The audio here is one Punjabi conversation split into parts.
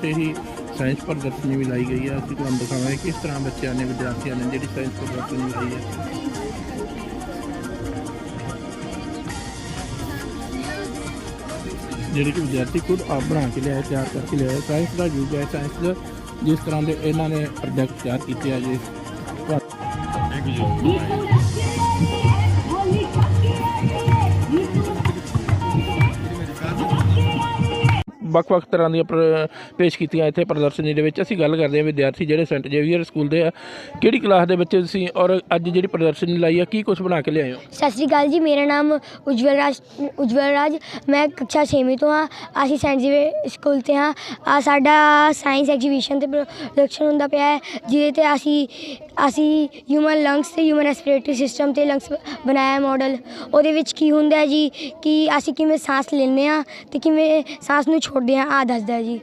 ਉੱਤੇ ਹੀ ਸਾਇੰਸ ਪ੍ਰਦਰਸ਼ਨੀ ਵੀ ਲਾਈ ਗਈ ਹੈ ਅਸੀਂ ਤੁਹਾਨੂੰ ਦਿਖਾਵਾਂਗੇ ਕਿਸ ਤਰ੍ਹਾਂ ਬੱਚਿਆਂ ਨੇ, ਵਿਦਿਆਰਥੀਆਂ ਨੇ ਜਿਹੜੀ ਸਾਇੰਸ ਪ੍ਰਦਰਸ਼ਨੀ ਲਾਈ ਹੈ ਜਿਹੜੇ ਕਿ ਵਿਦਿਆਰਥੀ ਖੁਦ ਆਪ ਬਣਾ ਕੇ ਲਿਆਏ ਤਿਆਰ ਕਰਕੇ ਲਿਆਏ ਸਾਇੰਸ ਦਾ ਯੁੱਗ ਹੈ। ਸਾਇੰਸ ਦਾ ਜਿਸ ਤਰ੍ਹਾਂ ਦੇ ਇਹਨਾਂ ਨੇ ਪ੍ਰੋਜੈਕਟ ਤਿਆਰ ਕੀਤੇ ਆ ਜੀ। ਵੱਖ-ਵੱਖ ਤਰ੍ਹਾਂ ਦੀਆਂ ਪ੍ਰ- ਪੇਸ਼ ਕੀਤੀਆਂ ਇੱਥੇ ਪ੍ਰਦਰਸ਼ਨੀ ਦੇ ਵਿੱਚ। ਅਸੀਂ ਗੱਲ ਕਰਦੇ ਹਾਂ ਵਿਦਿਆਰਥੀ ਜਿਹੜੇ ਸੈਂਟ ਜੇਵੀਅਰ ਸਕੂਲ ਦੇ ਆ। ਕਿਹੜੀ ਕਲਾਸ ਦੇ ਬੱਚੇ ਤੁਸੀਂ ਔਰ ਅੱਜ ਜਿਹੜੀ ਪ੍ਰਦਰਸ਼ਨੀ ਲਾਈ ਆ, ਕੀ ਕੁਝ ਬਣਾ ਕੇ ਲਿਆਏ ਹੋ? ਸਤਿ ਸ਼੍ਰੀ ਅਕਾਲ ਜੀ, ਮੇਰਾ ਨਾਮ ਉਜਵਲ ਰਾਜ ਉਜਵਲ ਰਾਜ। ਮੈਂ ਕक्षा 6ਵੀਂ ਤੋਂ ਹਾਂ। ਅਸੀਂ ਸੈਂਟ ਜੇਵੀਅਰ ਸਕੂਲ ਤੇ ਹਾਂ। ਆ ਸਾਡਾ ਸਾਇੰਸ ਐਗਜ਼ੀਬਿਸ਼ਨ ਤੇ ਪ੍ਰੋਡਕਸ਼ਨ ਹੁੰਦਾ ਪਿਆ ਹੈ, ਜਿਹਦੇ ਤੇ ਅਸੀਂ ਅਸੀਂ ਹਿਊਮਨ ਲੰਗਸ ਤੇ ਹਿਊਮਨ ਰੈਸਪੀਰੇਟਰੀ ਸਿਸਟਮ ਤੇ ਲੰਗਸ ਬਣਾਇਆ ਮਾਡਲ ਉਹਦੇ ਵਿੱਚ ਕੀ ਹੁੰਦਾ ਜੀ, ਕਿ ਅਸੀਂ ਕਿਵੇਂ ਸਾਹ ਲੈਂਦੇ ਆ ਤੇ ਕਿਵੇਂ ਸਾਹ ਨੂੰ ਛੋੜਦੇ ਆ ਆ ਦੱਸਦਾ ਜੀ।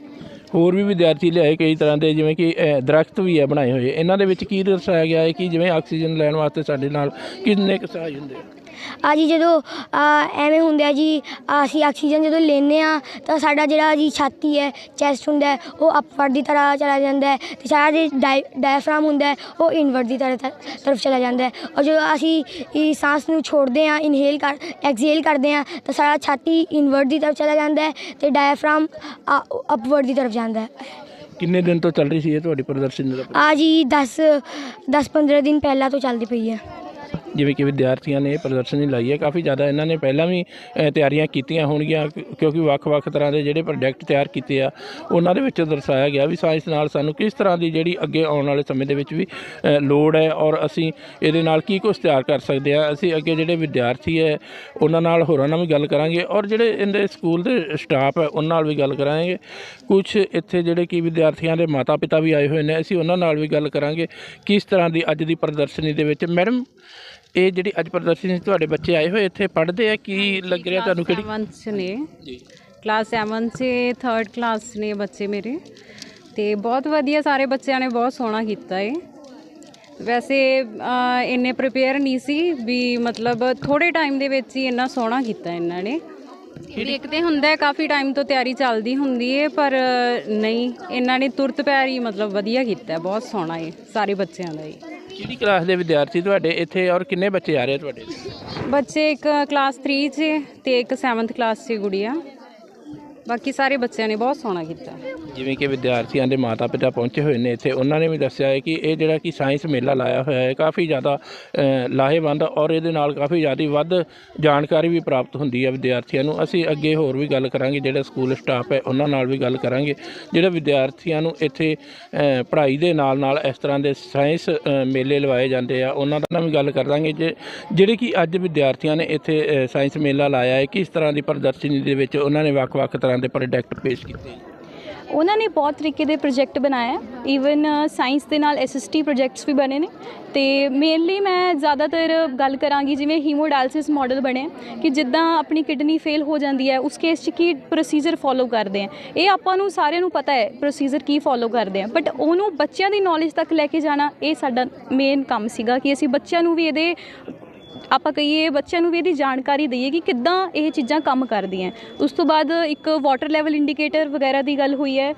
ਹੋਰ ਵੀ ਵਿਦਿਆਰਥੀ ਲਿਆਏ ਕਈ ਤਰ੍ਹਾਂ ਦੇ ਜਿਵੇਂ ਕਿ ਅਹ, ਦਰਖਤ ਵੀ ਹੈ ਬਣਾਏ ਹੋਏ। ਇਹਨਾਂ ਦੇ ਵਿੱਚ ਕੀ ਦਰਸਾਇਆ ਗਿਆ ਹੈ ਕਿ ਜਿਵੇਂ ਆਕਸੀਜਨ ਲੈਣ ਵਾਸਤੇ ਸਾਡੇ ਨਾਲ ਕਿੰਨੇ ਕੁ ਸਹਾਈ ਹੁੰਦੇ ਆ? ਆ ਜੀ ਜਦੋਂ ਆ, ਐਵੇਂ ਹੁੰਦਾ ਜੀ ਅਸੀਂ ਆਕਸੀਜਨ ਜਦੋਂ ਲੈਂਦੇ ਆ ਤਾਂ ਸਾਡਾ ਜਿਹੜਾ ਜੀ ਛਾਤੀ ਹੈ ਚੈਸਟ ਹੁੰਦਾ ਉਹ ਅਪਵਰਡ ਦੀ ਤਰ੍ਹਾਂ ਚਲਾ ਜਾਂਦਾ ਹੈ ਤੇ ਸਾਡਾ ਜੇ ਡਾਇਫਰਾਮ ਹੁੰਦਾ ਉਹ ਇਨਵਰਡ ਦੀ ਤਰਫ ਚਲਾ ਜਾਂਦਾ ਹੈ। ਔਰ ਜਦੋਂ ਅਸੀਂ ਇਹ ਸਾਹ ਨੂੰ ਛੋੜਦੇ ਆ ਇਨਹੇਲ ਕਰ ਐਕਸਹੇਲ ਕਰਦੇ ਆ ਤਾਂ ਸਾਡਾ ਛਾਤੀ ਇਨਵਰਡ ਦੀ ਤਰਫ ਚਲਾ ਜਾਂਦਾ ਹੈ ਤੇ ਡਾਇਫਰਾਮ ਅਪਵਰਡ ਦੀ ਤਰਫ ਜਾਂਦਾ ਹੈ। ਕਿੰਨੇ ਦਿਨ ਤੋਂ ਚੱਲ ਰਹੀ ਸੀ ਇਹ ਤੁਹਾਡੀ ਪ੍ਰਦਰਸ਼ਨੀ ਆ ਜੀ 10 10 15 ਦਿਨ ਪਹਿਲਾਂ ਤੋਂ ਚੱਲਦੀ ਪਈ ਹੈ। ਜਿਵੇਂ ਕਿ ਵਿਦਿਆਰਥੀਆਂ ਨੇ ਪ੍ਰਦਰਸ਼ਨੀ ਲਾਈ ਹੈ ਕਾਫੀ ਜ਼ਿਆਦਾ ਇਹਨਾਂ ਨੇ ਪਹਿਲਾਂ ਵੀ ਅ, ਤਿਆਰੀਆਂ ਕੀਤੀਆਂ ਹੋਣਗੀਆਂ ਕਿ- ਕਿਉਂਕਿ ਵੱਖ-ਵੱਖ ਤਰ੍ਹਾਂ ਦੇ ਜਿਹੜੇ ਪ੍ਰੋਜੈਕਟ ਤਿਆਰ ਕੀਤੇ ਆ ਉਹਨਾਂ ਦੇ ਵਿੱਚ ਦਰਸਾਇਆ ਗਿਆ ਵੀ ਸਾਇੰਸ ਨਾਲ ਸਾਨੂੰ ਕਿਸ ਤਰ੍ਹਾਂ ਦੀ ਜਿਹੜੀ ਅੱਗੇ ਆਉਣ ਵਾਲੇ ਸਮੇਂ ਦੇ ਵਿੱਚ ਵੀ ਅ, ਲੋੜ ਹੈ ਔਰ ਅਸੀਂ ਇਹਦੇ ਨਾਲ ਕੀ ਕੁਝ ਤਿਆਰ ਕਰ ਸਕਦੇ ਆ ਅਸੀਂ ਅੱਗੇ ਜਿਹੜੇ ਵਿਦਿਆਰਥੀ ਹੈ ਉਹਨਾਂ ਨਾਲ ਹੋਰਾਂ ਨਾਲ ਵੀ ਗੱਲ ਕਰਾਂਗੇ ਔਰ ਜਿਹੜੇ ਇਹਦੇ ਸਕੂਲ ਦੇ ਸਟਾਫ ਹੈ ਉਹਨਾਂ ਨਾਲ ਵੀ ਗੱਲ ਕਰਾਂਗੇ। ਕੁਝ ਇੱਥੇ ਜਿਹੜੇ ਕਿ ਵਿਦਿਆਰਥੀਆਂ ਦੇ ਮਾਤਾ-ਪਿਤਾ ਵੀ ਆਏ ਹੋਏ ਨੇ ਅਸੀਂ ਉਹਨਾਂ ਨਾਲ ਵੀ ਗੱਲ ਕਰਾਂਗੇ ਕਿਸ ਤਰ੍ਹਾਂ ਦੀ ਅੱਜ ਦੀ ਪ੍ਰਦਰਸ਼ਨੀ ਦੇ ਵਿੱਚ। ਮੈਡਮ ਇਹ ਜਿਹੜੀ ਅੱਜ ਪ੍ਰਦਰਸ਼ਨੀ 'ਚ ਤੁਹਾਡੇ ਬੱਚੇ ਆਏ ਹੋਏ ਇੱਥੇ ਪੜ੍ਹਦੇ ਆ? ਕੀ ਲੱਗ ਰਿਹਾ ਤੁਹਾਨੂੰ ਕਿਹੜੀ? ਸੈਵਨਥ 'ਚ ਨੇ। ਜੀ। ਕਲਾਸ 7 'ਚ 3rd ਕਲਾਸ ਨੇ ਬੱਚੇ ਮੇਰੇ। ਤੇ ਬਹੁਤ ਵਧੀਆ ਸਾਰੇ ਬੱਚਿਆਂ ਨੇ ਬਹੁਤ ਸੋਹਣਾ ਕੀਤਾ ਏ। ਵੈਸੇ ਇੰਨੇ ਪ੍ਰਿਪੇਅਰ ਨਹੀਂ ਸੀ ਵੀ ਮਤਲਬ ਥੋੜੇ ਟਾਈਮ ਦੇ ਵਿੱਚ ਹੀ ਇੰਨਾ ਸੋਹਣਾ ਕੀਤਾ ਇਹਨਾਂ ਨੇ। ਤੇ ਹੁੰਦਾ ਕਾਫੀ ਟਾਈਮ ਤੋਂ ਤਿਆਰੀ ਚੱਲਦੀ ਹੁੰਦੀ ਏ ਪਰ ਨਹੀਂ ਇਹਨਾਂ ਨੇ ਤੁਰਤ ਪੈਰ ਹੀ ਮਤਲਬ ਵਧੀਆ ਕੀਤਾ ਬਹੁਤ ਸੋਹਣਾ ਏ ਸਾਰੇ ਬੱਚਿਆਂ ਦਾ ਹੀ। ਕਿਹੜੀ ਕਲਾਸ ਦੇ ਵਿਦਿਆਰਥੀ ਤੁਹਾਡੇ ਇੱਥੇ ਔਰ ਕਿੰਨੇ ਬੱਚੇ ਆ ਰਹੇ ਆ ਤੁਹਾਡੇ? ਬੱਚੇ ਇੱਕ ਕਲਾਸ 3 'ਚ ਤੇ ਇੱਕ 7th ਕਲਾਸ 'ਚ ਗੁੜੀਆ। ਬਾਕੀ ਸਾਰੇ ਬੱਚਿਆਂ ਨੇ ਬਹੁਤ ਸੋਹਣਾ ਕੀਤਾ। ਜਿਵੇਂ ਕਿ ਵਿਦਿਆਰਥੀਆਂ ਦੇ ਮਾਤਾ-ਪਿਤਾ ਪਹੁੰਚੇ ਹੋਏ ਨੇ ਇੱਥੇ, ਉਹਨਾਂ ਨੇ ਵੀ ਦੱਸਿਆ ਹੈ ਕਿ ਇਹ ਜਿਹੜਾ ਕਿ ਸਾਇੰਸ ਮੇਲਾ ਲਾਇਆ ਹੋਇਆ ਹੈ, ਕਾਫੀ ਜ਼ਿਆਦਾ ਲਾਹੇਵੰਦ ਔਰ ਇਹਦੇ ਨਾਲ ਕਾਫੀ ਜ਼ਿਆਦਾ ਵੱਧ ਜਾਣਕਾਰੀ ਵੀ ਪ੍ਰਾਪਤ ਹੁੰਦੀ ਹੈ ਵਿਦਿਆਰਥੀਆਂ ਨੂੰ। ਅਸੀਂ ਅੱਗੇ ਹੋਰ ਵੀ ਗੱਲ ਕਰਾਂਗੇ, ਜਿਹੜਾ ਸਕੂਲ ਸਟਾਫ ਹੈ ਉਹਨਾਂ ਨਾਲ ਵੀ ਗੱਲ ਕਰਾਂਗੇ। ਜਿਹੜੇ ਵਿਦਿਆਰਥੀਆਂ ਨੂੰ ਇੱਥੇ ਪੜ੍ਹਾਈ ਦੇ ਨਾਲ ਨਾਲ ਇਸ ਤਰ੍ਹਾਂ ਦੇ ਸਾਇੰਸ ਮੇਲੇ ਲਵਾਏ ਜਾਂਦੇ ਆ, ਉਹਨਾਂ ਨਾਲ ਵੀ ਗੱਲ ਕਰਾਂਗੇ ਜੇ, ਜਿਹੜੇ ਕਿ ਅੱਜ ਵਿਦਿਆਰਥੀਆਂ ਨੇ ਇੱਥੇ ਸਾਇੰਸ ਮੇਲਾ ਲਾਇਆ ਹੈ, ਕਿਸ ਤਰ੍ਹਾਂ ਦੀ ਪ੍ਰਦਰਸ਼ਨੀ ਦੇ ਵਿੱਚ ਉਹਨਾਂ ਨੇ ਵੱਖ-ਵੱਖ ਤਰ੍ਹਾਂ ਦੇ ਪ੍ਰੋਡਕਟ ਪੇਸ਼ ਕੀਤੇ ਉਹਨਾਂ ਨੇ ਬਹੁਤ ਤਰੀਕੇ ਦੇ ਪ੍ਰੋਜੈਕਟ ਬਣਾਇਆ ਈਵਨ ਸਾਇੰਸ ਦੇ ਨਾਲ ਐਸਐਸਟੀ ਪ੍ਰੋਜੈਕਟਸ ਵੀ ਬਣੇ ਨੇ। ਤੇ ਮੇਨਲੀ ਮੈਂ ਜ਼ਿਆਦਾਤਰ ਗੱਲ ਕਰਾਂਗੀ ਜਿਵੇਂ ਹੀਮੋਡਾਇਲਿਸਿਸ ਮਾਡਲ ਬਣਿਆ ਕਿ ਜਿੱਦਾਂ ਆਪਣੀ ਕਿਡਨੀ ਫੇਲ ਹੋ ਜਾਂਦੀ ਹੈ, ਉਸ ਕੇਸ 'ਚ ਕੀ ਪ੍ਰੋਸੀਜਰ ਫੋਲੋ ਕਰਦੇ ਆ। ਇਹ ਆਪਾਂ ਨੂੰ ਸਾਰਿਆਂ ਨੂੰ ਪਤਾ ਹੈ ਪ੍ਰੋਸੀਜਰ ਕੀ ਫੋਲੋ ਕਰਦੇ ਆ। ਬਟ ਉਹਨੂੰ ਬੱਚਿਆਂ ਦੀ ਨੌਲੇਜ ਤੱਕ ਲੈ ਕੇ ਜਾਣਾ, ਇਹ ਸਾਡਾ ਮੇਨ ਕੰਮ ਸੀਗਾ ਕਿ ਅਸੀਂ ਬੱਚਿਆਂ ਨੂੰ ਵੀ ਇਹਦੇ ਆਪਾਂ ਕਹੀਏ ਬੱਚਿਆਂ ਨੂੰ ਵੀ ਇਹਦੀ ਜਾਣਕਾਰੀ ਦਈਏ ਕਿ ਕਿੱਦਾਂ ਇਹ ਚੀਜ਼ਾਂ ਕੰਮ ਕਰਦੀਆਂ। ਉਸ ਤੋਂ ਬਾਅਦ ਇੱਕ ਵਾਟਰ ਲੈਵਲ ਇੰਡੀਕੇਟਰ ਵਗੈਰਾ ਦੀ ਗੱਲ ਹੋਈ ਹੈ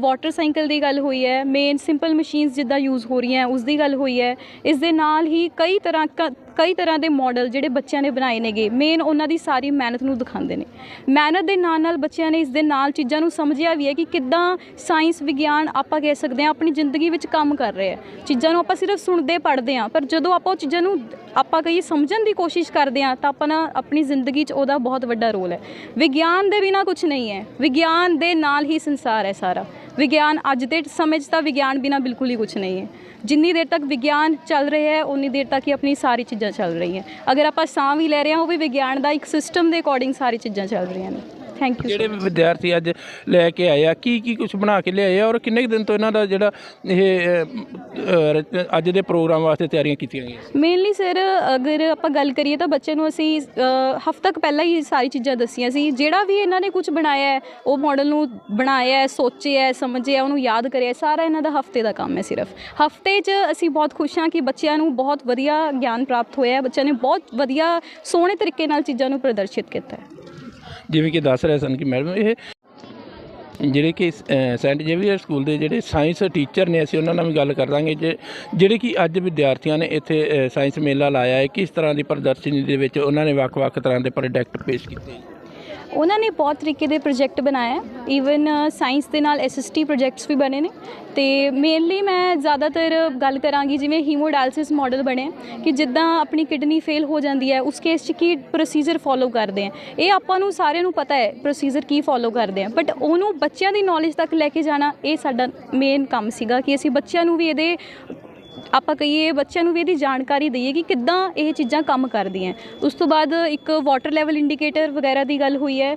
ਵਾਟਰ ਸਾਈਕਲ ਦੀ ਗੱਲ ਹੋਈ ਹੈ ਮੇਨ ਸਿੰਪਲ ਮਸ਼ੀਨਸ ਜਿੱਦਾਂ ਯੂਜ਼ ਹੋ ਰਹੀਆਂ ਉਸ ਦੀ ਗੱਲ ਹੋਈ ਹੈ। ਇਸ ਦੇ ਨਾਲ ਹੀ ਕਈ ਤਰ੍ਹਾਂ ਕ- ਕਈ ਤਰ੍ਹਾਂ ਦੇ ਮਾਡਲ ਜਿਹੜੇ ਬੱਚਿਆਂ ਨੇ ਬਣਾਏ ਨੇਗੇ ਮੇਨ ਉਹਨਾਂ ਦੀ ਸਾਰੀ ਮਿਹਨਤ ਨੂੰ ਦਿਖਾਉਂਦੇ ਨੇ। ਮਿਹਨਤ ਦੇ ਨਾਲ ਨਾਲ ਬੱਚਿਆਂ ਨੇ ਇਸ ਦੇ ਨਾਲ ਚੀਜ਼ਾਂ ਨੂੰ ਸਮਝਿਆ ਵੀ ਹੈ ਕਿ ਕਿੱਦਾਂ ਸਾਇੰਸ ਵਿਗਿਆਨ ਆਪਾਂ ਕਹਿ ਸਕਦੇ ਹਾਂ ਆਪਣੀ ਜ਼ਿੰਦਗੀ ਵਿੱਚ ਕੰਮ ਕਰ ਰਹੇ ਆ ਚੀਜ਼ਾਂ ਨੂੰ ਆਪਾਂ ਸਿਰਫ ਸੁਣਦੇ ਪੜ੍ਹਦੇ ਹਾਂ, ਪਰ ਜਦੋਂ ਆਪਾਂ ਉਹ ਚੀਜ਼ਾਂ ਨੂੰ ਆਪਾਂ ਕਈ ਸਮਝਣ ਦੀ ਕੋਸ਼ਿਸ਼ ਕਰਦੇ ਹਾਂ, ਤਾਂ ਆਪਾਂ ਨਾ ਆਪਣੀ ਜ਼ਿੰਦਗੀ 'ਚ ਉਹਦਾ ਬਹੁਤ ਵੱਡਾ ਰੋਲ ਹੈ। ਵਿਗਿਆਨ ਦੇ ਬਿਨਾ ਕੁਝ ਨਹੀਂ ਹੈ। ਵਿਗਿਆਨ ਦੇ ਨਾਲ ਹੀ ਸੰਸਾਰ ਹੈ ਸਾਰਾ। ਵਿਗਿਆਨ ਅੱਜ ਦੇ ਸਮੇਂ 'ਚ ਤਾਂ ਵਿਗਿਆਨ ਬਿਨਾ ਬਿਲਕੁਲ ਹੀ ਕੁਝ ਨਹੀਂ ਹੈ। ਜਿੰਨੀ ਦੇਰ ਤੱਕ ਵਿਗਿਆਨ ਚੱਲ ਰਿਹਾ ਹੈ ਉਨੀ ਦੇਰ ਤੱਕ ਹੀ ਆਪਣੀ ਸਾਰੀ ਚੀਜ਼ਾਂ ਚੱਲ ਰਹੀਆਂ। ਅਗਰ ਆਪਾਂ ਸਾਹ ਵੀ ਲੈ ਰਹੇ ਹਾਂ, ਉਹ ਵੀ ਵਿਗਿਆਨ ਦਾ ਇੱਕ ਸਿਸਟਮ ਦੇ ਅਕੋਰਡਿੰਗ ਸਾਰੀ ਚੀਜ਼ਾਂ ਚੱਲ ਰਹੀਆਂ ਨੇ। ਥੈਂਕ ਯੂ ਜਿਹੜੇ ਵਿਦਿਆਰਥੀ ਅੱਜ ਲੈ ਕੇ ਆਏ ਆ ਕੀ ਕੀ ਕੁਝ ਬਣਾ ਕੇ ਲਿਆਏ ਆ ਔਰ ਕਿੰਨੇ ਕੁ ਦਿਨ ਤੋਂ ਇਹਨਾਂ ਦਾ ਜਿਹੜਾ ਇਹ ਰਚ- ਅੱਜ ਦੇ ਪ੍ਰੋਗਰਾਮ ਵਾਸਤੇ ਤਿਆਰੀਆਂ ਕੀਤੀਆਂ ਗਈਆਂ? ਮੇਨਲੀ ਸਰ ਅਗਰ ਆਪਾਂ ਗੱਲ ਕਰੀਏ ਤਾਂ ਬੱਚੇ ਨੂੰ ਅਸੀਂ ਹਫ਼ਤਾ ਕੁ ਪਹਿਲਾਂ ਹੀ ਸਾਰੀ ਚੀਜ਼ਾਂ ਦੱਸੀਆਂ ਸੀ। ਜਿਹੜਾ ਵੀ ਇਹਨਾਂ ਨੇ ਕੁਝ ਬਣਾਇਆ ਹੈ ਉਹ ਮਾਡਲ ਨੂੰ ਬਣਾਇਆ ਹੈ ਸੋਚਿਆ ਹੈ ਸਮਝਿਆ ਉਹਨੂੰ ਯਾਦ ਕਰਿਆ ਸਾਰਾ ਇਹਨਾਂ ਦਾ ਹਫ਼ਤੇ ਦਾ ਕੰਮ ਹੈ ਸਿਰਫ। ਹਫ਼ਤੇ 'ਚ ਅਸੀਂ ਬਹੁਤ ਖੁਸ਼ ਹਾਂ ਕਿ ਬੱਚਿਆਂ ਨੂੰ ਬਹੁਤ ਵਧੀਆ ਗਿਆਨ ਪ੍ਰਾਪਤ ਹੋਇਆ ਹੈ। ਬੱਚਿਆਂ ਨੇ ਬਹੁਤ ਵਧੀਆ ਸੋਹਣੇ ਤਰੀਕੇ ਨਾਲ ਚੀਜ਼ਾਂ ਨੂੰ ਪ੍ਰਦਰਸ਼ਿਤ ਕੀਤਾ ਹੈ। ਜਿਵੇਂ ਕਿ ਦੱਸ ਰਹੇ ਸਨ ਕਿ ਮੈਡਮ, ਇਹ ਜਿਹੜੇ ਕਿ ਸੈਂਟ ਜੇਵੀਅਰ ਸਕੂਲ ਦੇ ਜਿਹੜੇ ਸਾਇੰਸ ਟੀਚਰ ਨੇ, ਅਸੀਂ ਉਹਨਾਂ ਨਾਲ ਵੀ ਗੱਲ ਕਰ ਦਾਂਗੇ ਜੇ, ਜਿਹੜੇ ਕਿ ਅੱਜ ਵਿਦਿਆਰਥੀਆਂ ਨੇ ਇੱਥੇ ਸਾਇੰਸ ਮੇਲਾ ਲਾਇਆ ਹੈ, ਕਿਸ ਤਰ੍ਹਾਂ ਦੀ ਪ੍ਰਦਰਸ਼ਨੀ ਦੇ ਵਿੱਚ ਉਹਨਾਂ ਨੇ ਵੱਖ-ਵੱਖ ਤਰ੍ਹਾਂ ਦੇ ਪ੍ਰੋਡਕਟ ਪੇਸ਼ ਕੀਤੇ? ਉਹਨਾਂ ਨੇ ਬਹੁਤ ਤਰੀਕੇ ਦੇ ਪ੍ਰੋਜੈਕਟ ਬਣਾਏ ਈਵਨ ਸਾਇੰਸ ਦੇ ਨਾਲ ਐਸਐਸਟੀ ਪ੍ਰੋਜੈਕਟਸ ਵੀ ਬਣੇ ਨੇ। ਤੇ ਮੇਨਲੀ ਮੈਂ ਜ਼ਿਆਦਾਤਰ ਗੱਲ ਕਰਾਂਗੀ ਜਿਵੇਂ ਹੀਮੋਡਾਇਲਸਿਸ ਮਾਡਲ ਬਣੇ ਕਿ ਜਿੱਦਾਂ ਆਪਣੀ ਕਿਡਨੀ ਫੇਲ ਹੋ ਜਾਂਦੀ ਹੈ, ਉਸ ਕੇਸ 'ਚ ਕੀ ਪ੍ਰੋਸੀਜਰ ਫੋਲੋ ਕਰਦੇ ਆ। ਇਹ ਆਪਾਂ ਨੂੰ ਸਾਰਿਆਂ ਨੂੰ ਪਤਾ ਹੈ ਪ੍ਰੋਸੀਜਰ ਕੀ ਫੋਲੋ ਕਰਦੇ ਆ। ਬਟ ਉਹਨੂੰ ਬੱਚਿਆਂ ਦੀ ਨੌਲੇਜ ਤੱਕ ਲੈ ਕੇ ਜਾਣਾ, ਇਹ ਸਾਡਾ ਮੇਨ ਕੰਮ ਸੀਗਾ ਕਿ ਅਸੀਂ ਬੱਚਿਆਂ ਨੂੰ ਵੀ ਇਹਦੇ ਆਪਾਂ ਕਹੀਏ ਬੱਚਿਆਂ ਨੂੰ ਵੀ ਇਹਦੀ ਜਾਣਕਾਰੀ ਦਈਏ ਕਿ ਕਿੱਦਾਂ ਇਹ ਚੀਜ਼ਾਂ ਕੰਮ ਕਰਦੀਆਂ ਉਸ ਤੋਂ ਬਾਅਦ ਇੱਕ ਵਾਟਰ ਲੈਵਲ ਇੰਡੀਕੇਟਰ ਵਗੈਰਾ ਦੀ ਗੱਲ ਹੋਈ ਹੈ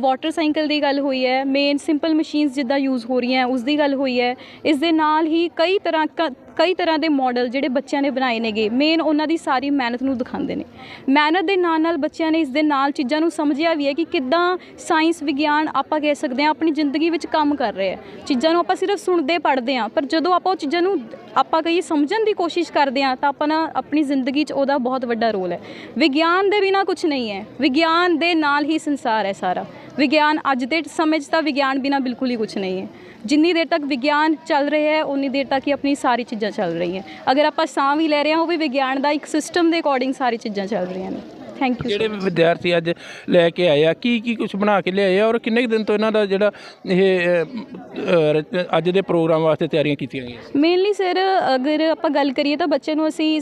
ਵਾਟਰ ਸਾਈਕਲ ਦੀ ਗੱਲ ਹੋਈ ਹੈ ਮੇਨ ਸਿੰਪਲ ਮਸ਼ੀਨਸ ਜਿੱਦਾਂ ਯੂਜ਼ ਹੋ ਰਹੀਆਂ ਉਸ ਦੀ ਗੱਲ ਹੋਈ ਹੈ। ਇਸ ਦੇ ਨਾਲ ਹੀ ਕਈ ਤਰ੍ਹਾਂ ਕ- ਕਈ ਤਰ੍ਹਾਂ ਦੇ ਮਾਡਲ ਜਿਹੜੇ ਬੱਚਿਆਂ ਨੇ ਬਣਾਏ ਨੇਗੇ ਮੇਨ ਉਹਨਾਂ ਦੀ ਸਾਰੀ ਮਿਹਨਤ ਨੂੰ ਦਿਖਾਉਂਦੇ ਨੇ। ਮਿਹਨਤ ਦੇ ਨਾਲ ਨਾਲ ਬੱਚਿਆਂ ਨੇ ਇਸ ਦੇ ਨਾਲ ਚੀਜ਼ਾਂ ਨੂੰ ਸਮਝਿਆ ਵੀ ਹੈ ਕਿ ਕਿੱਦਾਂ ਸਾਇੰਸ ਵਿਗਿਆਨ ਆਪਾਂ ਕਹਿ ਸਕਦੇ ਹਾਂ, ਆਪਣੀ ਜ਼ਿੰਦਗੀ ਵਿੱਚ ਕੰਮ ਕਰ ਰਿਹਾ ਹੈ ਚੀਜ਼ਾਂ ਨੂੰ ਆਪਾਂ ਸਿਰਫ ਸੁਣਦੇ, ਪੜ੍ਹਦੇ ਹਾਂ, ਪਰ ਜਦੋਂ ਆਪਾਂ ਉਹ ਚੀਜ਼ਾਂ ਨੂੰ ਆਪਾਂ ਕਈ ਸਮਝਣ ਦੀ ਕੋਸ਼ਿਸ਼ ਕਰਦੇ ਹਾਂ, ਤਾਂ ਆਪਾਂ ਨਾ ਆਪਣੀ ਜ਼ਿੰਦਗੀ 'ਚ ਉਹਦਾ ਬਹੁਤ ਵੱਡਾ ਰੋਲ ਹੈ। ਵਿਗਿਆਨ ਦੇ ਬਿਨਾ ਕੁਝ ਨਹੀਂ ਹੈ। ਵਿਗਿਆਨ ਦੇ ਨਾਲ ਹੀ ਸੰਸਾਰ ਹੈ ਸਾਰਾ। ਵਿਗਿਆਨ ਅੱਜ ਦੇ ਸਮੇਂ 'ਚ ਤਾਂ ਵਿਗਿਆਨ ਬਿਨਾ ਬਿਲਕੁਲ ਹੀ ਕੁਝ ਨਹੀਂ ਹੈ। ਜਿੰਨੀ ਦੇਰ ਤੱਕ ਵਿਗਿਆਨ ਚੱਲ ਰਿਹਾ ਹੈ ਉਨੀ ਦੇਰ ਤੱਕ ਹੀ ਆਪਣੀ ਸਾਰੀ ਚੀਜ਼ਾਂ ਚੱਲ ਰਹੀਆਂ। ਅਗਰ ਆਪਾਂ ਸਾਹ ਵੀ ਲੈ ਰਹੇ ਹਾਂ, ਉਹ ਵੀ ਵਿਗਿਆਨ ਦਾ ਇੱਕ ਸਿਸਟਮ ਦੇ ਅਕੋਰਡਿੰਗ ਸਾਰੀ ਚੀਜ਼ਾਂ ਚੱਲ ਰਹੀਆਂ ਨੇ। ਥੈਂਕ ਯੂ ਜਿਹੜੇ ਵਿਦਿਆਰਥੀ ਅੱਜ ਲੈ ਕੇ ਆਏ ਆ ਕੀ ਕੀ ਕੁਝ ਬਣਾ ਕੇ ਲਿਆਏ ਆ ਔਰ ਕਿੰਨੇ ਕੁ ਦਿਨ ਤੋਂ ਇਹਨਾਂ ਦਾ ਜਿਹੜਾ ਇਹ ਅੱਜ ਦੇ ਪ੍ਰੋਗਰਾਮ ਵਾਸਤੇ ਤਿਆਰੀਆਂ ਕੀਤੀਆਂ ਗਈਆਂ ਮੇਨਲੀ ਸਰ ਅਗਰ ਆਪਾਂ ਗੱਲ ਕਰੀਏ ਤਾਂ ਬੱਚੇ ਨੂੰ ਅਸੀਂ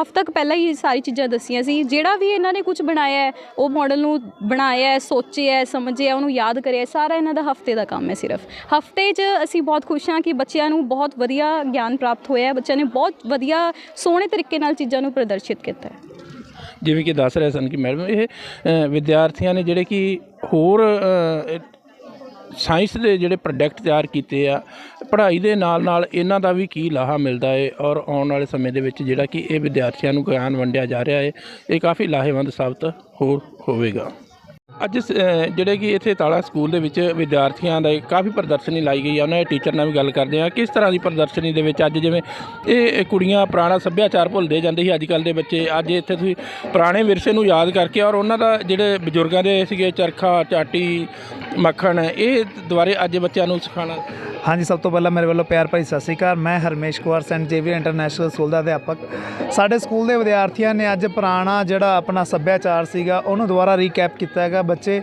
ਹਫ਼ਤਾ ਕੁ ਪਹਿਲਾਂ ਹੀ ਸਾਰੀ ਚੀਜ਼ਾਂ ਦੱਸੀਆਂ ਸੀ। ਜਿਹੜਾ ਵੀ ਇਹਨਾਂ ਨੇ ਕੁਝ ਬਣਾਇਆ ਹੈ ਉਹ ਮਾਡਲ ਨੂੰ ਬਣਾਇਆ ਹੈ ਸੋਚਿਆ ਹੈ ਸਮਝਿਆ ਉਹਨੂੰ ਯਾਦ ਕਰਿਆ ਹੈ, ਸਾਰਾ ਇਹਨਾਂ ਦਾ ਹਫ਼ਤੇ ਦਾ ਕੰਮ ਹੈ ਸਿਰਫ। ਹਫ਼ਤੇ 'ਚ ਅਸੀਂ ਬਹੁਤ ਖੁਸ਼ ਹਾਂ ਕਿ ਬੱਚਿਆਂ ਨੂੰ ਬਹੁਤ ਵਧੀਆ ਗਿਆਨ ਪ੍ਰਾਪਤ ਹੋਇਆ ਹੈ। ਬੱਚਿਆਂ ਨੇ ਬਹੁਤ ਵਧੀਆ ਸੋਹਣੇ ਤਰੀਕੇ ਨਾਲ ਚੀਜ਼ਾਂ ਨੂੰ ਪ੍ਰਦਰਸ਼ਿਤ ਕੀਤਾ ਹੈ। ਜਿਵੇਂ ਕਿ ਦੱਸ ਰਹੇ ਸਨ ਕਿ ਮੈਡਮ, ਇਹ ਵਿਦਿਆਰਥੀਆਂ ਨੇ ਜਿਹੜੇ ਕਿ ਹੋਰ ਸਾਇੰਸ ਦੇ ਜਿਹੜੇ ਪ੍ਰੋਡਕਟ ਤਿਆਰ ਕੀਤੇ ਆ, ਪੜ੍ਹਾਈ ਦੇ ਨਾਲ ਨਾਲ ਇਹਨਾਂ ਦਾ ਵੀ ਕੀ ਲਾਹਾ ਮਿਲਦਾ ਏ ਔਰ ਆਉਣ ਵਾਲੇ ਸਮੇਂ ਦੇ ਵਿੱਚ ਜਿਹੜਾ ਕਿ ਇਹ ਵਿਦਿਆਰਥੀਆਂ ਨੂੰ ਗਿਆਨ ਵੰਡਿਆ ਜਾ ਰਿਹਾ ਹੈ ਇਹ ਕਾਫੀ ਲਾਹੇਵੰਦ ਸਾਬਤ ਹੋ ਹੋਵੇਗਾ। ਅੱਜ ਸ- ਜਿਹੜੇ ਕਿ ਇੱਥੇ ਤਾਲਾ ਸਕੂਲ ਦੇ ਵਿੱਚ ਵਿਦਿਆਰਥੀਆਂ ਦਾ ਕਾਫੀ ਪ੍ਰਦਰਸ਼ਨੀ ਲਾਈ ਗਈ ਆ, ਉਹਨਾਂ ਦੇ ਟੀਚਰ ਨਾਲ ਵੀ ਗੱਲ ਕਰਦੇ ਆ। ਕਿਸ ਤਰ੍ਹਾਂ ਦੀ ਪ੍ਰਦਰਸ਼ਨੀ ਦੇ ਵਿੱਚ ਅੱਜ ਜਿਵੇਂ ਇਹ ਕੁੜੀਆਂ ਪੁਰਾਣਾ ਸੱਭਿਆਚਾਰ ਭੁੱਲਦੇ ਜਾਂਦੇ ਸੀ ਅੱਜ ਕੱਲ ਦੇ ਬੱਚੇ, ਅੱਜ ਇੱਥੇ ਤੁਸੀਂ ਪੁਰਾਣੇ ਵਿਰਸੇ ਨੂੰ ਯਾਦ ਕਰਕੇ ਔਰ ਉਹਨਾਂ ਦਾ ਜਿਹੜੇ ਬਜ਼ੁਰਗਾਂ ਦੇ ਸੀਗੇ ਚਰਖਾ, ਚਾਟੀ, ਮੱਖਣ, ਇਹ ਦੁਬਾਰੇ ਅੱਜ ਬੱਚਿਆਂ ਨੂੰ ਸਿਖਾਉਣਾ। ਹਾਂਜੀ, ਸਭ ਤੋਂ ਪਹਿਲਾਂ ਮੇਰੇ ਵੱਲੋਂ ਪਿਆਰ ਭਰੀ ਸਤਿ ਸ਼੍ਰੀ ਅਕਾਲ। ਮੈਂ Harmesh Kumar, saint JV international school ਦਾ ਅਧਿਆਪਕ। ਸਾਡੇ ਸਕੂਲ ਦੇ ਵਿਦਿਆਰਥੀਆਂ ਨੇ ਅੱਜ ਪੁਰਾਣਾ ਜਿਹੜਾ ਆਪਣਾ ਸੱਭਿਆਚਾਰ ਸੀਗਾ, ਉਹਨੂੰ ਦੁਬਾਰਾ ਰੀਕੈਪ ਕੀਤਾ ਹੈਗਾ। ਬੱਚੇ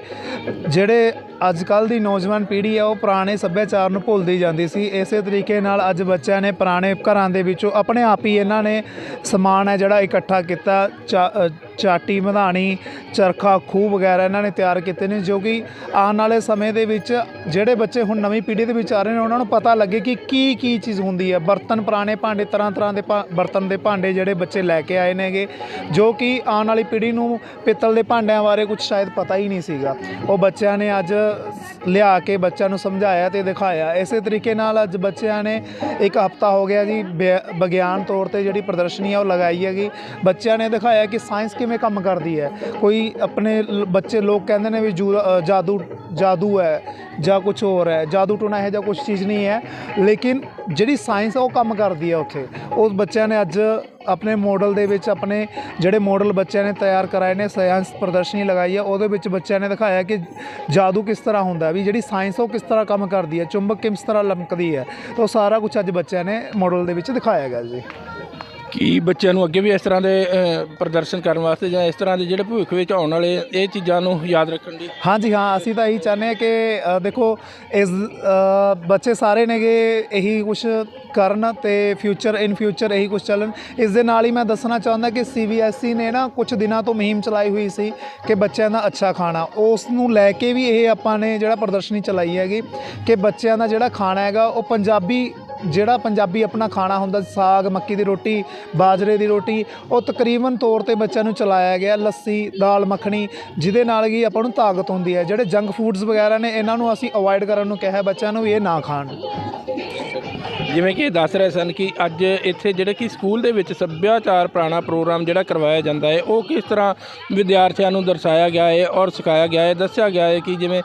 ਜਿਹੜੇ ਅੱਜ ਕੱਲ ਦੀ ਨੌਜਵਾਨ ਪੀੜ੍ਹੀ ਹੈ, ਉਹ ਪੁਰਾਣੇ ਸੱਭਿਆਚਾਰ ਨੂੰ ਭੁੱਲਦੀ ਜਾਂਦੀ ਸੀ। ਇਸੇ ਤਰੀਕੇ ਨਾਲ ਅੱਜ ਬੱਚਿਆਂ ਨੇ ਪੁਰਾਣੇ ਘਰਾਂ ਦੇ ਵਿੱਚੋਂ ਆਪਣੇ ਆਪ ਹੀ ਇਹਨਾਂ ਨੇ ਸਮਾਨ ਹੈ ਜਿਹੜਾ ਇਕੱਠਾ ਕੀਤਾ, ਚਾ- ਚਾਟੀ ਮਧਾਣੀ ਚਰਖਾ, ਖੂਹ ਵਗੈਰਾ ਇਹਨਾਂ ਨੇ ਤਿਆਰ ਕੀਤੇ ਨੇ, ਜੋ ਕਿ ਆਉਣ ਵਾਲੇ ਸਮੇਂ ਦੇ ਵਿੱਚ ਜਿਹੜੇ ਬੱਚੇ ਹੁਣ ਨਵੀਂ ਪੀੜ੍ਹੀ ਦੇ ਵਿੱਚ ਆ ਰਹੇ ਨੇ, ਉਹਨਾਂ ਨੂੰ ਪਤਾ ਲੱਗੇ ਕਿ ਕੀ ਕੀ ਚੀਜ਼ ਹੁੰਦੀ ਹੈ। ਬਰਤਨ ਪੁਰਾਣੇ ਭਾਂਡੇ, ਤਰ੍ਹਾਂ ਤਰ੍ਹਾਂ ਦੇ ਭਾ- ਬਰਤਨ ਦੇ ਭਾਂਡੇ ਜਿਹੜੇ ਬੱਚੇ ਲੈ ਕੇ ਆਏ ਨੇਗੇ, ਜੋ ਕਿ ਆਉਣ ਵਾਲੀ ਪੀੜ੍ਹੀ ਨੂੰ ਪਿੱਤਲ ਦੇ ਭਾਂਡਿਆਂ ਬਾਰੇ ਕੁਝ ਸ਼ਾਇਦ ਪਤਾ ਹੀ ਨਹੀਂ ਸੀਗਾ। ਉਹ ਬੱਚਿਆਂ ਨੇ ਅੱਜ ਲਿਆ ਕੇ ਬੱਚਿਆਂ ਨੂੰ ਸਮਝਾਇਆ ਤੇ ਦਿਖਾਇਆ। ਇਸੇ ਤਰੀਕੇ ਨਾਲ ਅੱਜ ਬੱਚਿਆਂ ਨੇ ਇੱਕ ਹਫਤਾ ਹੋ ਗਿਆ ਜੀ ਵਿ- ਵਿਗਿਆਨ ਤੌਰ ਤੇ ਜਿਹੜੀ ਪ੍ਰਦਰਸ਼ਨੀ ਆ ਉਹ ਲਗਾਈ ਹੈਗੀ। ਬੱਚਿਆਂ ਨੇ ਦਿਖਾਇਆ ਕਿ ਸਾਇੰਸ ਕਿਵੇਂ ਕੰਮ ਕਰਦੀ ਹੈ। ਕੋਈ ਆਪਣੇ ਬੱਚੇ ਲੋਕ ਕਹਿੰਦੇ ਨੇ ਵੀ ਜੂ- ਜਾਦੂ ਜਾਦੂ ਹੈ ਜਾਂ ਕੁਝ ਹੋਰ ਹੈ, ਜਾਦੂ ਟੂਣਾ ਹੈ ਜਾਂ ਕੁਝ ਚੀਜ਼ ਨਹੀਂ ਹੈ। ਲੇਕਿਨ ਜਿਹੜੀ ਸਾਇੰਸ ਉਹ ਕੰਮ ਕਰਦੀ ਹੈ ਉੱਥੇ। ਉਸ ਬੱਚਿਆਂ ਨੇ ਅੱਜ ਆਪਣੇ ਮਾਡਲ ਦੇ ਵਿੱਚ ਆਪਣੇ ਜਿਹੜੇ ਮਾਡਲ ਬੱਚਿਆਂ ਨੇ ਤਿਆਰ ਕਰਾਏ ਨੇ, ਸਾਇੰਸ ਪ੍ਰਦਰਸ਼ਨੀ ਲਗਾਈ ਹੈ ਉਹਦੇ ਵਿੱਚ ਬੱਚਿਆਂ ਨੇ ਦਿਖਾਇਆ ਕਿ ਜਾਦੂ ਕਿਸ ਤਰ੍ਹਾਂ ਹੁੰਦਾ ਵੀ ਜਿਹੜੀ ਸਾਇੰਸ ਉਹ ਕਿਸ ਤਰ੍ਹਾਂ ਕੰਮ ਕਰਦੀ ਹੈ, ਚੁੰਬਕ ਕਿਸ ਤਰ੍ਹਾਂ ਲਮਕਦੀ ਹੈ। ਤਾਂ ਉਹ ਸਾਰਾ ਕੁਝ ਅੱਜ ਬੱਚਿਆਂ ਨੇ ਮਾਡਲ ਦੇ ਵਿੱਚ ਦਿਖਾਇਆ ਗਿਆ ਜੀ। ਕੀ ਬੱਚਿਆਂ ਨੂੰ ਅੱਗੇ ਵੀ ਇਸ ਤਰ੍ਹਾਂ ਦੇ ਅ, ਪ੍ਰਦਰਸ਼ਨ ਕਰਨ ਵਾਸਤੇ ਜਾਂ ਇਸ ਤਰ੍ਹਾਂ ਦੇ ਜਿਹੜੇ ਭਵਿੱਖ ਵਿੱਚ ਆਉਣ ਵਾਲੇ ਇਹ ਚੀਜ਼ਾਂ ਨੂੰ ਯਾਦ ਰੱਖਣ ਦੀ? ਹਾਂਜੀ ਹਾਂ ਅਸੀਂ ਤਾਂ ਇਹੀ ਚਾਹੁੰਦੇ ਹਾਂ ਕਿ ਅ, ਦੇਖੋ ਇਸ ਅ, ਬੱਚੇ ਸਾਰੇ ਨੇਗੇ ਇਹੀ ਕੁਝ ਕਰਨ ਤੇ ਫਿਊਚਰ ਇਨ ਫਿਊਚਰ ਇਹੀ ਕੁਝ ਚੱਲਣ। ਇਸ ਦੇ ਨਾਲ ਹੀ ਮੈਂ ਦੱਸਣਾ ਚਾਹੁੰਦਾ ਕਿ ਸੀਬੀਐਸਈ ਨੇ ਨਾ ਕੁਝ ਦਿਨਾਂ ਤੋਂ ਮੁਹਿੰਮ ਚਲਾਈ ਹੋਈ ਸੀ ਕਿ ਬੱਚਿਆਂ ਦਾ ਅੱਛਾ ਖਾਣਾ। ਉਸ ਨੂੰ ਲੈ ਕੇ ਵੀ ਇਹ ਆਪਾਂ ਨੇ ਜਿਹੜਾ ਪ੍ਰਦਰਸ਼ਨੀ ਚਲਾਈ ਹੈਗੀ ਕਿ ਬੱਚਿਆਂ ਦਾ ਜਿਹੜਾ ਖਾਣਾ ਹੈਗਾ ਉਹ ਪੰਜਾਬੀ ਜਿਹੜਾ ਪੰਜਾਬੀ ਆਪਣਾ ਖਾਣਾ ਹੁੰਦਾ ਸਾਗ, ਮੱਕੀ ਦੀ ਰੋਟੀ, ਬਾਜਰੇ ਦੀ ਰੋਟੀ, ਉਹ ਤਕਰੀਬਨ ਤੌਰ ਤੇ ਬੱਚਿਆਂ ਨੂੰ ਚਲਾਇਆ ਗਿਆ, ਲੱਸੀ, ਦਾਲ, ਮੱਖਣੀ, ਜਿਹਦੇ ਨਾਲ ਕੀ ਆਪਾਂ ਨੂੰ ਤਾਕਤ ਹੁੰਦੀ ਹੈ। ਜਿਹੜੇ ਜੰਕ ਫੂਡਸ ਵਗੈਰਾ ਨੇ, ਇਹਨਾਂ ਨੂੰ ਅਸੀਂ ਅਵੋਇਡ ਕਰਨ ਨੂੰ ਕਿਹਾ, ਬੱਚਿਆਂ ਨੂੰ ਵੀ ਇਹ ਨਾ ਖਾਣ। ਜਿਵੇਂ ਕਿ ਦੱਸ ਰਹੇ ਸਨ ਕਿ ਅੱਜ ਇੱਥੇ ਜਿਹੜੇ ਕਿ ਸਕੂਲ ਦੇ ਵਿੱਚ ਸੱਭਿਆਚਾਰ ਪੁਰਾਣਾ ਪ੍ਰੋਗਰਾਮ ਜਿਹੜਾ ਕਰਵਾਇਆ ਜਾਂਦਾ ਹੈ, ਉਹ ਕਿਸ ਤਰ੍ਹਾਂ ਵਿਦਿਆਰਥੀਆਂ ਨੂੰ ਦਰਸਾਇਆ ਗਿਆ ਹੈ ਔਰ ਸਿਖਾਇਆ ਗਿਆ ਹੈ, ਦੱਸਿਆ ਗਿਆ ਹੈ ਕਿ ਜਿਵੇਂ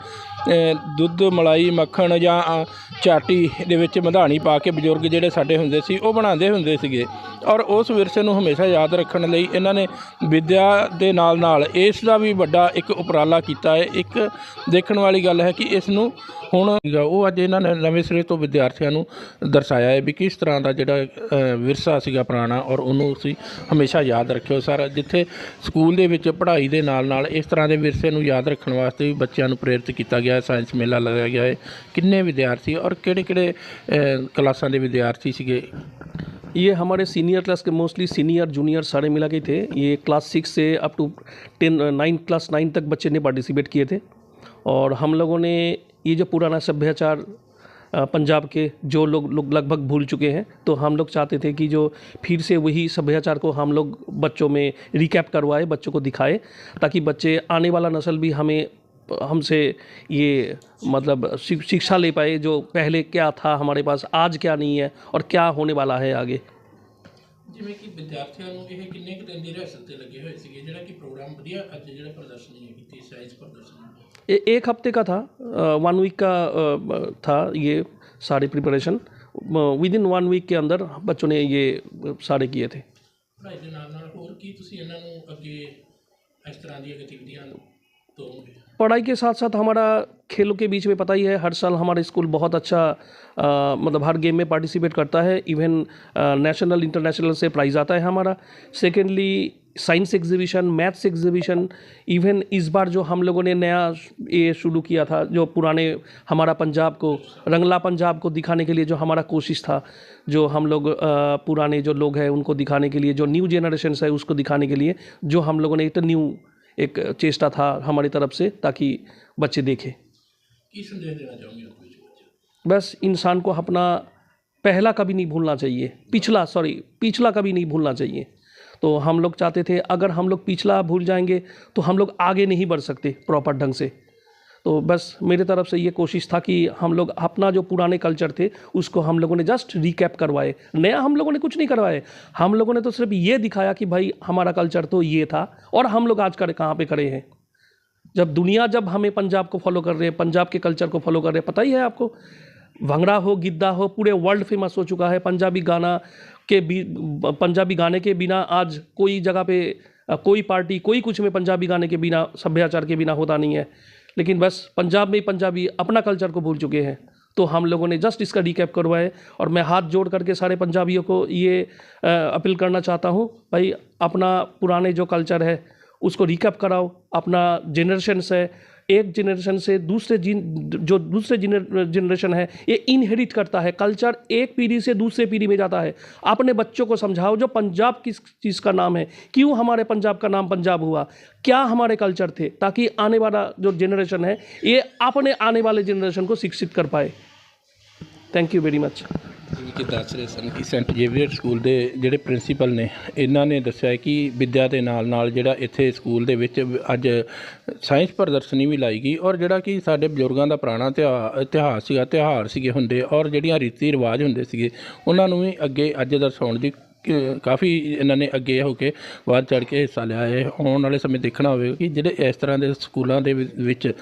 ਦੁੱਧ ਮਲਾਈ ਮੱਖਣ ਜਾਂ ਅ, ਚਾਟੀ ਦੇ ਵਿੱਚ ਮਧਾਣੀ ਪਾ ਕੇ ਬਜ਼ੁਰਗ ਜਿਹੜੇ ਸਾਡੇ ਹੁੰਦੇ ਸੀ ਉਹ ਬਣਾਉਂਦੇ ਹੁੰਦੇ ਸੀਗੇ। ਔਰ ਉਸ ਵਿਰਸੇ ਨੂੰ ਹਮੇਸ਼ਾ ਯਾਦ ਰੱਖਣ ਲਈ ਇਹਨਾਂ ਨੇ ਵਿਦਿਆ ਦੇ ਨਾਲ ਨਾਲ ਇਸ ਦਾ ਵੀ ਵੱਡਾ ਇੱਕ ਉਪਰਾਲਾ ਕੀਤਾ ਹੈ। ਇੱਕ ਦੇਖਣ ਵਾਲੀ ਗੱਲ ਹੈ ਕਿ ਇਸ ਨੂੰ ਹੁਣ ਉਹ ਅੱਜ ਇਹਨਾਂ ਨੇ ਨਵੇਂ ਸਿਰੇ ਤੋਂ ਵਿਦਿਆਰਥੀਆਂ ਨੂੰ ਦਰਸਾਇਆ ਹੈ ਵੀ ਕਿਸ ਤਰ੍ਹਾਂ ਦਾ ਜਿਹੜਾ ਵਿਰਸਾ ਸੀਗਾ ਪੁਰਾਣਾ ਔਰ ਉਹਨੂੰ ਅਸੀਂ ਹਮੇਸ਼ਾ ਯਾਦ ਰੱਖਿਓ। ਸਰ ਜਿੱਥੇ ਸਕੂਲ ਦੇ ਵਿੱਚ ਪੜ੍ਹਾਈ ਦੇ ਨਾਲ ਨਾਲ ਇਸ ਤਰ੍ਹਾਂ ਦੇ ਵਿਰਸੇ ਨੂੰ ਯਾਦ ਰੱਖਣ ਵਾਸਤੇ ਵੀ ਬੱਚਿਆਂ ਨੂੰ ਪ੍ਰੇਰਿਤ ਕੀਤਾ ਗਿਆ ਹੈ ਸਾਇੰਸ ਮੇਲਾ ਲਗਾਇਆ ਗਿਆ ਹੈ ਕਿੰਨੇ ਵਿਦਿਆਰਥੀ ਔਰ ਕਿਹੜੇ ਕਿਹੜੇ ਅ, ਕਲਾਸਾਂ ਦੇ ਵਿਦਿਆਰਥੀ ਸੀਗੇ ये हमारे सीनियर क्लास के मोस्टली सीनियर जूनियर सारे मिला के थे ये क्लास सिक्स से up to ten nine class nine तक बच्चे ने पार्टिसिपेट किए थे और हम लोगों ने ये जो पुराना सभ्याचार अ, पंजाब के जो लोग लोग लगभग भूल चुके हैं तो हम लोग चाहते थे कि जो फिर से वही सभ्याचार को हम लोग बच्चों में रिकैप करवाए बच्चों को दिखाए ताकि बच्चे आने वाला नस्ल भी हमें हमसे ये मतलब शिक- शिक्षा ले पाए जो पहले क्या था हमारे पास आज क्या नहीं है और क्या होने वाला है आगे ਜਿਵੇਂ ਕਿ ਵਿਦਿਆਰਥੀਆਂ ਨੂੰ ਇਹ ਕਿੰਨੇ ਕੁ ਦਿਨ ਦੀ ਰਿਹਰਸਲ ਤੇ ਲੱਗੇ ਹੋਏ ਸੀਗੇ ਜਿਹੜਾ ਕਿ ਪ੍ਰੋਗਰਾਮ ਵਧੀਆ ਅੱਜ ਜਿਹੜਾ ਪ੍ਰਦਰਸ਼ਨੀ ਕੀਤੀ ਸਾਇੰਸ ਪ੍ਰਦਰਸ਼ਨੀ ए, एक हफ्ते का था वन वीक का अ, था ये सारे preparation within one week के अंदर बच्चों ने ये सारे किए थे ਪੜ੍ਹਾਈ ਦੇ ਨਾਲ ਨਾਲ ਹੋਰ ਕੀ ਤੁਸੀਂ ਇਹਨਾਂ ਨੂੰ ਅੱਗੇ ਇਸ ਤਰ੍ਹਾਂ ਦੀਆਂ ਗਤੀਵਿਧੀਆਂ पढ़ाई के साथ साथ हमारा खेलों के बीच में पता ही है हर साल हमारा स्कूल बहुत अच्छा अ, मतलब हर गेम में पार्टिसिपेट करता है। इवन नेशनल इंटरनेशनल से प्राइज़ आता है हमारा। Secondly science exhibition maths exhibition even इस बार जो हम लोगों ने नया ये शुरू किया था जो पुराने हमारा पंजाब को रंगला पंजाब को दिखाने के लिए जो हमारा कोशिश था जो हम लोग पुराने जो लोग हैं उनको दिखाने के लिए जो न्यू जनरेशन है उसको दिखाने के लिए जो हम लोगों ने एक न्यू एक चेष्टा था हमारी तरफ़ से ताकि बच्चे देखें। बस इंसान को अपना पहला कभी नहीं भूलना चाहिए। पिछला सॉरी पिछला कभी नहीं भूलना चाहिए। तो हम लोग चाहते थे अगर हम लोग पिछला भूल जाएँगे तो हम लोग आगे नहीं बढ़ सकते प्रॉपर ढंग से। तो बस मेरे तरफ़ से ये कोशिश था कि हम लोग अपना जो पुराने कल्चर थे, उसको हम लोगों ने जस्ट रिकैप करवाए। नया हम लोगों ने कुछ नहीं करवाए। हम लोगों ने तो सिर्फ़ ये दिखाया कि भाई, हमारा कल्चर तो ये था और हम लोग आज करे, कहाँ पर खड़े हैं। जब दुनिया, जब हमें पंजाब को फॉलो कर रहे हैं, पंजाब के कल्चर को फॉलो कर रहे हैं, पता ही है आपको? भंगड़ा हो, गिद्दा हो, पूरे वर्ल्ड फ़ेमस हो चुका है। पंजाबी गाना के भी पंजाबी गाने के बिना आज कोई जगह पे, कोई पार्टी कोई कुछ में पंजाबी गाने के बिना, सभ्याचार के बिना होता नहीं है। लेकिन बस, पंजाब में ही पंजाबी अपना कल्चर को भूल चुके हैं। तो हम लोगों ने जस्ट इसका रिकैप करवाए और मैं हाथ जोड़ करके सारे पंजाबियों को ये अपील करना चाहता हूँ, भाई अपना पुराने जो कल्चर है, उसको रिकैप कराओ। अपना जेनरेशन्स से एक जनरेशन से दूसरे जिन जो दूसरे जनरेशन है, ये इनहेरिट करता है। कल्चर एक पीढ़ी से दूसरे पीढ़ी में जाता है। अपने बच्चों को समझाओ जो पंजाब किस चीज़ का नाम है। क्यों हमारे पंजाब का नाम पंजाब हुआ? क्या हमारे कल्चर थे? ताकि आने वाला जो जनरेशन है, ये अपने आने वाले जनरेशन को शिक्षित कर पाए। थैंक यू वेरी मच ਜਿਵੇਂ ਕਿ ਦੱਸ ਰਹੇ ਸਨ ਕਿ ਸੈਂਟ ਜੇਵੀਅਰ ਸਕੂਲ ਦੇ ਜਿਹੜੇ ਪ੍ਰਿੰਸੀਪਲ ਨੇ, ਇਹਨਾਂ ਨੇ ਦੱਸਿਆ ਹੈ ਕਿ ਵਿੱਦਿਆ ਦੇ ਨਾਲ ਨਾਲ ਜਿਹੜਾ ਇੱਥੇ ਸਕੂਲ ਦੇ ਵਿੱਚ ਅੱਜ ਸਾਇੰਸ ਪ੍ਰਦਰਸ਼ਨੀ ਵੀ ਲਾਈ ਗਈ ਔਰ ਜਿਹੜਾ ਕਿ ਸਾਡੇ ਬਜ਼ੁਰਗਾਂ ਦਾ ਪੁਰਾਣਾ ਤਿਹਾ, ਇਤਿਹਾਸ ਸੀਗਾ, ਤਿਉਹਾਰ ਸੀਗੇ ਹੁੰਦੇ ਔਰ ਜਿਹੜੀਆਂ ਰੀਤੀ ਰਿਵਾਜ ਹੁੰਦੇ ਸੀਗੇ, ਉਹਨਾਂ ਨੂੰ ਵੀ ਅੱਗੇ ਅੱਜ ਦਰਸਾਉਣ ਦੀ ਕ- ਕਾਫੀ ਇਹਨਾਂ ਨੇ ਅੱਗੇ ਹੋ ਕੇ ਵੱਧ ਚੜ ਕੇ ਹਿੱਸਾ ਲਿਆ ਹੈ। ਆਉਣ ਵਾਲੇ ਸਮੇਂ ਦੇਖਣਾ ਹੋਵੇਗਾ ਕਿ ਜਿਹੜੇ ਇਸ ਤਰ੍ਹਾਂ ਦੇ ਸਕੂਲਾਂ ਦੇ ਵਿ- ਵਿੱਚ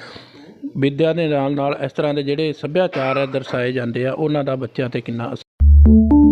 ਵਿੱਦਿਆ ਦੇ ਨਾਲ ਨਾਲ ਇਸ ਤਰ੍ਹਾਂ ਦੇ ਜਿਹੜੇ ਸੱਭਿਆਚਾਰ ਹੈ ਦਰਸਾਏ ਜਾਂਦੇ ਆ, ਉਹਨਾਂ ਦਾ ਬੱਚਿਆਂ ਤੇ ਕਿੰਨਾ ਅਸਰ